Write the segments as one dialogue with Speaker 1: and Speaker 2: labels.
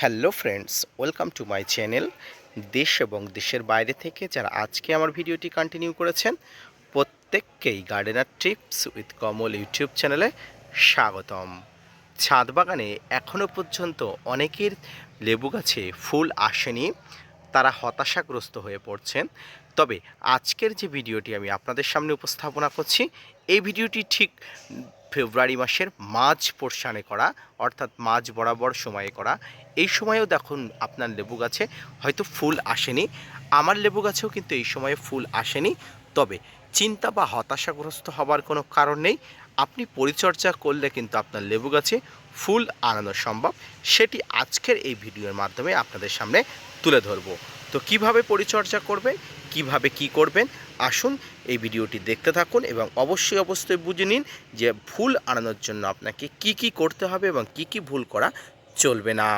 Speaker 1: Hello friends, welcome to my channel দেশ এবং দেশের বাইরে থেকে যারা আজকে আমার ভিডিওটি কন্টিনিউ করেছেন, প্রত্যেককেই gardener tips with Kamal YouTube চ্যানেলে স্বাগতম। ছাদ বাগানে এখনও পর্যন্ত অনেকের লেবু গাছে ফুল আসেনি, তারা হতাশাগ্রস্ত হয়ে পড়ছেন। তবে আজকের যে ভিডিওটি আমি আপনাদের সামনে উপস্থাপনা করছি, এই ভিডিওটি ঠিক ফেব্রুয়ারি মাসের মাঝ পোর্শানে করা, অর্থাৎ মাঝ বরাবর সময়ে করা। এই সময়েও দেখুন আপনার লেবু গাছে হয়তো ফুল আসেনি। আমার লেবু গাছেও কিন্তু এই সময়ে ফুল আসেনি। তবে চিন্তা বা হতাশাগ্রস্ত হবার কোনো কারণ নেই। আপনি পরিচর্যা করলে কিন্তু আপনার লেবু গাছে ফুল আনানো সম্ভব। সেটি আজকের এই ভিডিওর মাধ্যমে আপনাদের সামনে তুলে ধরব। তো কীভাবে পরিচর্যা করবেন? কীভাবে কি করবেন, আসুন এই ভিডিওটি দেখতে থাকুন এবং অবশ্যই অবশ্যই বুঝে নিন যে ফুল আনানোর জন্য আপনাকে কি কি করতে হবে এবং কি কি ভুল করা চলবে না।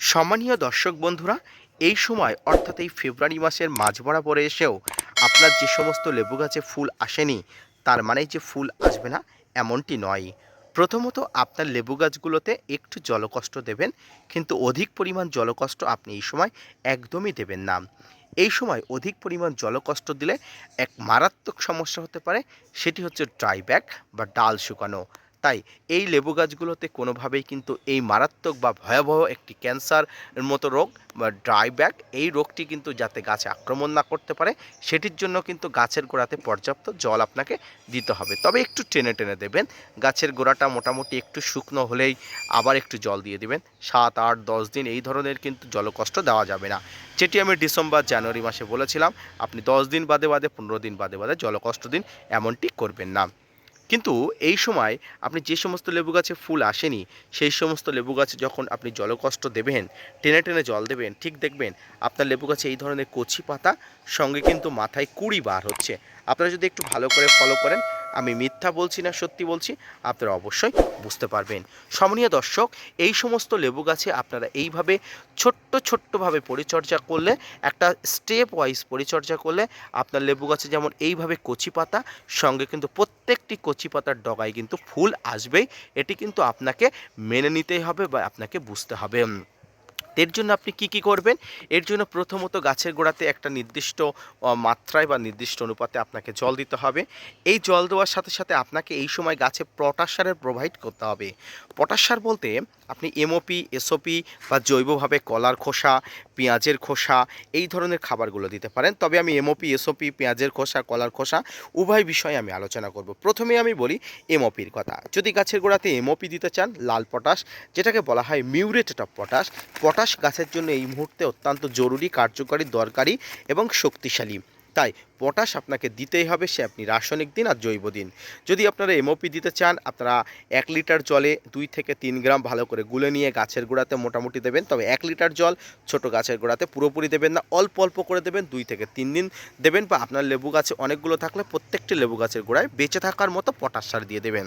Speaker 1: সম্মানীয় দর্শক বন্ধুরা, এই সময়, অর্থাৎ এই ফেব্রুয়ারি মাসের মাঝ বরাবরে এসেও আপনার যে সমস্ত লেবু গাছে ফুল আসেনি, তার মানে যে ফুল আসবে না, এমনটি নয়। প্রথমত আপনার লেবু গাছগুলোতে একটু জলকষ্ট দেবেন, কিন্তু অধিক পরিমাণ জলকষ্ট আপনি এই সময় একদমই দেবেন না। এই সময় অধিক পরিমাণ জলকষ্ট দিলে এক মারাত্মক সমস্যা হতে পারে, সেটি হচ্ছে ড্রাই ব্যাক বা ডাল শুকানো। তাই এই লেবু গাছগুলোতে কোনোভাবেই কিন্তু এই মারাত্মক বা ভয়াবহ একটি ক্যান্সার মতো রোগ বা ড্রাই ব্যাক এই রোগটি কিন্তু যাতে গাছে আক্রমণ না করতে পারে, সেটির জন্য কিন্তু গাছের গোড়াতে পর্যাপ্ত জল আপনাকে দিতে হবে। তবে একটু টেনে টেনে দেবেন, গাছের গোড়াটা মোটামুটি একটু শুকনো হলেই আবার একটু জল দিয়ে দেবেন। সাত, আট, দশ দিন এই ধরনের কিন্তু জলকষ্ট দেওয়া যাবে না। যেটি আমি ডিসেম্বর, জানুয়ারি মাসে বলেছিলাম, আপনি দশ দিন বাদে বাদে, পনেরো দিন বাদে বাদে জলকষ্ট দিন এমনটি করবেন না। কিন্তু এই সময় আপনি যে সমস্ত লেবু গাছে ফুল আসেনি, সেই সমস্ত লেবু গাছে যখন আপনি জলকষ্ট দেবেন, টেনে টেনে জল দেবেন, ঠিক দেখবেন আপনার লেবু গাছে এই ধরনের কচি পাতা সঙ্গে কিন্তু মাথায় কুড়ি বার হচ্ছে। আপনারা যদি একটু ভালো করে ফলো করেন আমি মিথ্যা বলছি না, সত্যি বলছি, আপনারা অবশ্যই বুঝতে পারবেন। সমনীয় দর্শক, এই সমস্ত লেবু গাছে আপনারা এইভাবে ছোট্ট ছোট্টভাবে পরিচর্যা করলে, একটা স্টেপ ওয়াইজ পরিচর্যা করলে, আপনার লেবু গাছে যেমন এইভাবে কচি পাতা, সঙ্গে কিন্তু প্রত্যেকটি কচি পাতার ডগায় কিন্তু ফুল আসবেই। এটি কিন্তু আপনাকে মেনে নিতেই হবে বা আপনাকে বুঝতে হবে। এর জন্য আপনি কি কি করবেন? এর জন্য প্রথমত গাছের গোড়াতে একটা নির্দিষ্ট মাত্রায় বা নির্দিষ্ট অনুপাতে আপনাকে জল দিতে হবে। এই জল দেওয়ার সাথে সাথে আপনাকে এই সময় গাছে পটাশ সারের প্রোভাইড করতে হবে। পটাশ সার বলতে আপনি এমওপি এসওপি বা জৈবভাবে কলার খোসা, পেঁয়াজের খোসা, এই ধরনের খাবারগুলো দিতে পারেন। তবে আমি এমওপি এসওপি পেঁয়াজের খোসা, কলার খোসা উভয় বিষয়ে আমি আলোচনা করব। প্রথমে আমি বলি এমওপির কথা। যদি গাছের গোড়াতে এমওপি দিতে চান, লাল পটাশ, যেটাকে বলা হয় মিউরেটেড অফ পটাশ পটাশ গাছের জন্য এই মুহূর্তে অত্যন্ত জরুরি কার্যকরী দরকারি এবং শক্তিশালী। তাই পটাশ আপনাকে দিতেই হবে, সে আপনি রাসায়নিক দিন আর জৈব দিন। যদি আপনারা এমওপি দিতে চান, আপনারা এক লিটার জলে দুই থেকে তিন গ্রাম ভালো করে গুলে নিয়ে গাছের গোড়াতে মোটামুটি দেবেন। তবে এক লিটার জল ছোট গাছের গোড়াতে পুরোপুরি দেবেন না, অল্প অল্প করে দেবেন, দুই থেকে তিন দিন দেবেন বা আপনার লেবু গাছে অনেকগুলো থাকলে প্রত্যেকটি লেবু গাছের গোড়ায় বেঁচে থাকার মতো পটাশ সার দিয়ে দেবেন।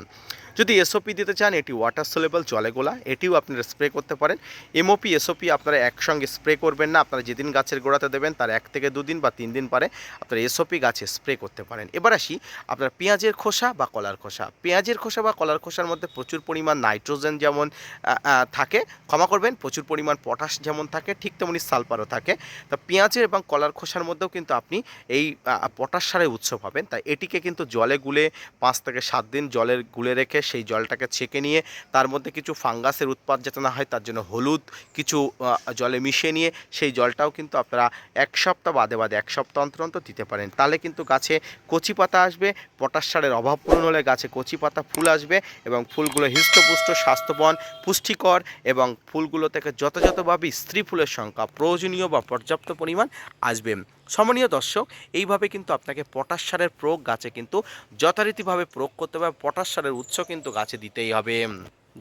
Speaker 1: যদি এসওপি দিতে চান, এটি ওয়াটার সোলেবল জলে গোলা, এটিও আপনারা স্প্রে করতে পারেন। এমওপি এসওপি আপনারা একসঙ্গে স্প্রে করবেন না, আপনারা যেদিন গাছের গোড়াতে দেবেন, তার এক থেকে দুদিন বা তিন দিন পরে আপনারা এসওপি গাছে স্প্রে করতে পারেন। এবার আসি আপনার পেঁয়াজের খোসা বা কলার খোসা। পেঁয়াজের খোসা বা কলার খোসার মধ্যে প্রচুর পরিমাণ নাইট্রোজেন যেমন থাকে, ক্ষমা করবেন, প্রচুর পরিমাণ পটাশ যেমন থাকে, ঠিক তেমনি সালফারও থাকে। তা পেঁয়াজের এবং কলার খোসার মধ্যেও কিন্তু আপনি এই পটাশ সারের উৎস পাবেন। তাই এটিকে কিন্তু জলে গুলে পাঁচ থেকে সাত দিন জলের গুলে রেখে সেই জলটাকে ছেঁকে নিয়ে, তার মধ্যে কিছু ফাঙ্গাসের উৎপাদ যাতে না হয়, তার জন্য হলুদ, কিছু জলে মিশিয়ে নিয়ে সেই জলটাও কিন্তু আপনারা এক সপ্তাহ বাদে বাদে, এক সপ্তাহ অন্তর অন্তর দিতে পারেন। তাহলে কিন্তু গাছে কচি পাতা আসবে, পটাশ সারের অভাব পূরণ হলে গাছে কচি পাতা ফুল আসবে এবং ফুলগুলো হৃষ্টপুষ্ট, স্বাস্থ্যবান, পুষ্টিকর এবং ফুলগুলো থেকে যথাযথভাবে স্ত্রী ফুলের সংখ্যা প্রয়োজনীয় বা পর্যাপ্ত পরিমাণ আসবে। সমনীয় দর্শক, এইভাবে কিন্তু আপনাকে পটাশ সারের প্রয়োগ গাছে কিন্তু যথারীতিভাবে প্রয়োগ করতে হবে। পটাশ সারের উৎস কিন্তু গাছে দিতেই হবে।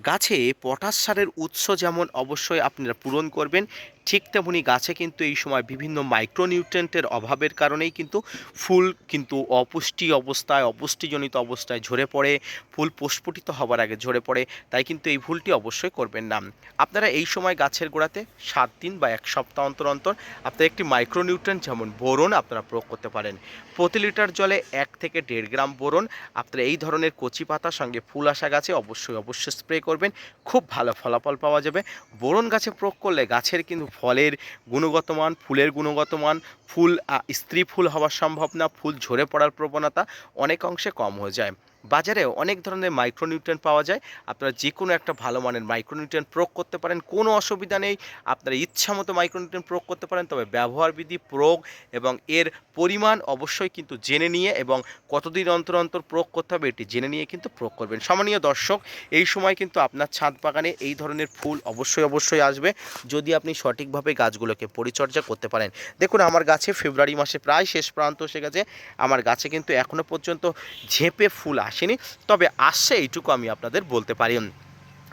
Speaker 1: গাছে পটাশ সারের উৎস যেমন অবশ্যই আপনারা পূরণ করবেন ঠিক তেমনি গাছে কিন্তু এই সময় বিভিন্ন মাইক্রোনিউট্রেন্টের অভাবের কারণেই কিন্তু ফুল কিন্তু অপুষ্টি অবস্থায়, অপুষ্টিজনিত অবস্থায় ঝরে পড়ে, ফুল প্রস্ফুটিত হবার আগে ঝরে পড়ে, তাই কিন্তু এই ভুলটি অবশ্যই করবেন না। আপনারা এই সময় গাছের গোড়াতে সাত দিন বা এক সপ্তাহ অন্তর অন্তর আপনারা একটি মাইক্রোনিউট্রেন্ট যেমন বোরন আপনারা প্রয়োগ করতে পারেন। প্রতি লিটার জলে এক থেকে দেড় গ্রাম বোরন আপনারা এই ধরনের কচি পাতার সঙ্গে ফুল আসা গাছে অবশ্যই অবশ্যই স্প্রে করবেন। খুব ভালো ফলাফল পাওয়া যাবে। বোরন গাছে প্রয়োগ করলে গাছের কিন্তু ফলের গুণগত মান, ফুলের গুণগত মান, ফুল স্ত্রী ফুল হওয়ার সম্ভাবনা ফুল ঝরে পড়ার প্রবণতা অনেক অংশে কম হয়ে যায়। বাজারে অনেক ধরনের মাইক্রোনিউট্রেন্ট পাওয়া যায়। আপনারা যে কোনো একটা ভালো মানের মাইক্রোনিউট্রেন্ট প্রয়োগ করতে পারেন, কোনো অসুবিধা নেই। আপনারা ইচ্ছা মতো মাইক্রোনিউট্রেন্ট প্রয়োগ করতে পারেন, তবে ব্যবহার বিধি, প্রয়োগ এবং এর পরিমাণ অবশ্যই কিন্তু জেনে নিয়ে এবং কতদিন অন্তর অন্তর প্রয়োগ করতে হবে এটি জেনে নিয়ে কিন্তু প্রয়োগ করবেন। সম্মানীয় দর্শক, এই সময় কিন্তু আপনার ছাদ বাগানে এই ধরনের ফুল অবশ্যই অবশ্যই আসবে। যদি আপনি সঠিকভাবে গাছগুলোকে পরিচর্যা করতে পারেন। দেখুন, আমার গাছে ফেব্রুয়ারি মাসে প্রায় শেষ প্রান্ত এসে গেছে। আমার গাছে কিন্তু এখনও পর্যন্ত ঝেঁপে ফুল আসেনি, তবে আসছে এইটুকু আমি আপনাদের বলতে পারি।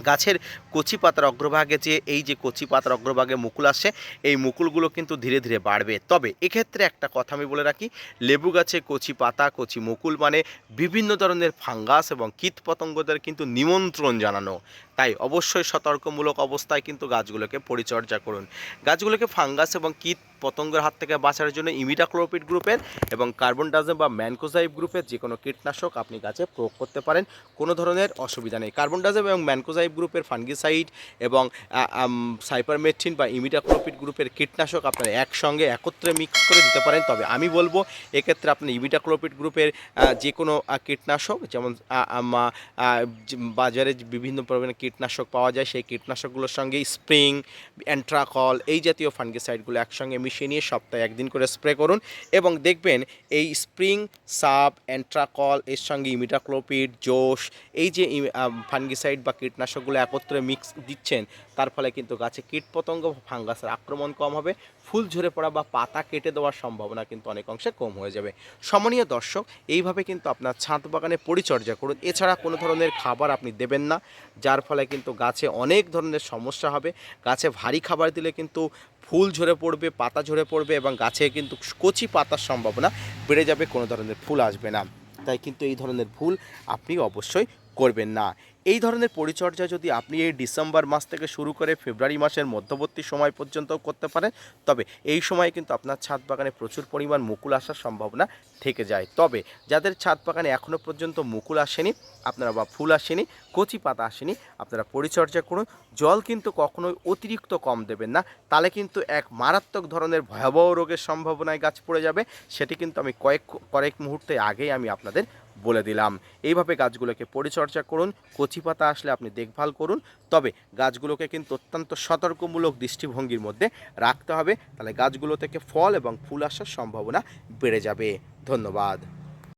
Speaker 1: গাছের কচি পাতার অগ্রভাগে যে, এই যে কচি পাতার অগ্রভাগে মুকুল আসছে, এই মুকুলগুলো কিন্তু ধীরে ধীরে বাড়বে। তবে এক্ষেত্রে একটা কথা আমি বলে রাখি, লেবু গাছে কচি পাতা, কচি মুকুল মানে বিভিন্ন ধরনের ফাঙ্গাস এবং কীট পতঙ্গদের কিন্তু নিমন্ত্রণ জানানো। তাই অবশ্যই সতর্কমূলক অবস্থায় কিন্তু গাছগুলোকে পরিচর্যা করুন। গাছগুলোকে ফাঙ্গাস এবং কীট পতঙ্গের হাত থেকে বাঁচার জন্য ইমিডাক্লোপিড গ্রুপের এবং কার্বন ডাইজম বা ম্যানকোজাইব গ্রুপের যে কোনো কীটনাশক আপনি গাছে প্রয়োগ করতে পারেন, কোনো ধরনের অসুবিধা নেই। কার্বন ডাইজম এবং ম্যানকোজাইব গ্রুপের ফাঙ্গিসাইড এবং সাইপারমেথ্রিন বা ইমিডাক্লোপিড গ্রুপের কীটনাশক আপনারা একসঙ্গে একত্রে মিক্স করে দিতে পারেন। তবে আমি বলব, এক্ষেত্রে আপনি ইমিডাক্লোপিড গ্রুপের যে কোনো কীটনাশক যেমন বাজারে বিভিন্ন পরিমাণে কীটনাশক পাওয়া যায়, সেই কীটনাশকগুলোর সঙ্গে স্প্রিং, অ্যান্ট্রাকল এই জাতীয় ফাঙ্গিসাইডগুলো একসঙ্গে মিশিয়ে নিয়ে সপ্তাহে একদিন করে স্প্রে করুন এবং দেখবেন এই স্প্রিং সাব অ্যান্ট্রাকল এর সঙ্গে ইমিটাক্লোপিড জোশ, এই যে ফাঙ্গিসাইড বা কীটনাশকগুলো একত্রে মিক্স দিচ্ছেন, তার ফলে কিন্তু গাছে কীটপতঙ্গ ফাঙ্গাসের আক্রমণ কম হবে, ফুল ঝরে পড়া বা পাতা কেটে দেওয়ার সম্ভাবনা কিন্তু অনেক অংশে কম হয়ে যাবে। সমনীয় দর্শক, এইভাবে কিন্তু আপনার ছাদ বাগানে পরিচর্যা করুন, এছাড়া কোনো ধরনের খাবার আপনি দেবেন না, যার ফলে কিন্তু গাছে অনেক ধরনের সমস্যা হবে, গাছে ভারী খাবার দিলে কিন্তু ফুল ঝরে পড়বে, পাতা ঝরে পড়বে এবং গাছে কিন্তু কচি পাতার সম্ভাবনা বেড়ে যাবে, কোনো ধরনের ফুল আসবে না। তাই কিন্তু এই ধরনের ভুল আপনি অবশ্যই করবেন না। এই ধরনের পরিচর্যা যদি আপনি এই ডিসেম্বর মাস থেকে শুরু করে ফেব্রুয়ারি মাসের মধ্যবর্তী সময় পর্যন্ত করতে পারেন, তবে এই সময়ে কিন্তু আপনার ছাদ বাগানে প্রচুর পরিমাণ মুকুল আসার সম্ভাবনা থেকে যায়। তবে যাদের ছাদ বাগানে এখনও পর্যন্ত মুকুল আসেনি, আপনারা বা ফুল আসেনি, কচি পাতা আসেনি, আপনারা পরিচর্যা করুন। জল কিন্তু কখনোই অতিরিক্ত কম দেবেন না তাহলে কিন্তু এক মারাত্মক ধরনের ভয়াবহ রোগের সম্ভাবনায় গাছ পড়ে যাবে। সেটি কিন্তু আমি কয়েক কয়েক মুহূর্তে আগেই আমি আপনাদের বলে দিলাম। এইভাবে গাছগুলোকে পরিচর্যা করুন, কচি পাতা আসলে আপনি দেখভাল করুন, তবে গাছগুলোকে কিন্তু অত্যন্ত সতর্কমূলক দৃষ্টিভঙ্গির মধ্যে রাখতে হবে, তাহলে গাছগুলো থেকে ফল এবং ফুল আসার সম্ভাবনা বেড়ে যাবে। ধন্যবাদ।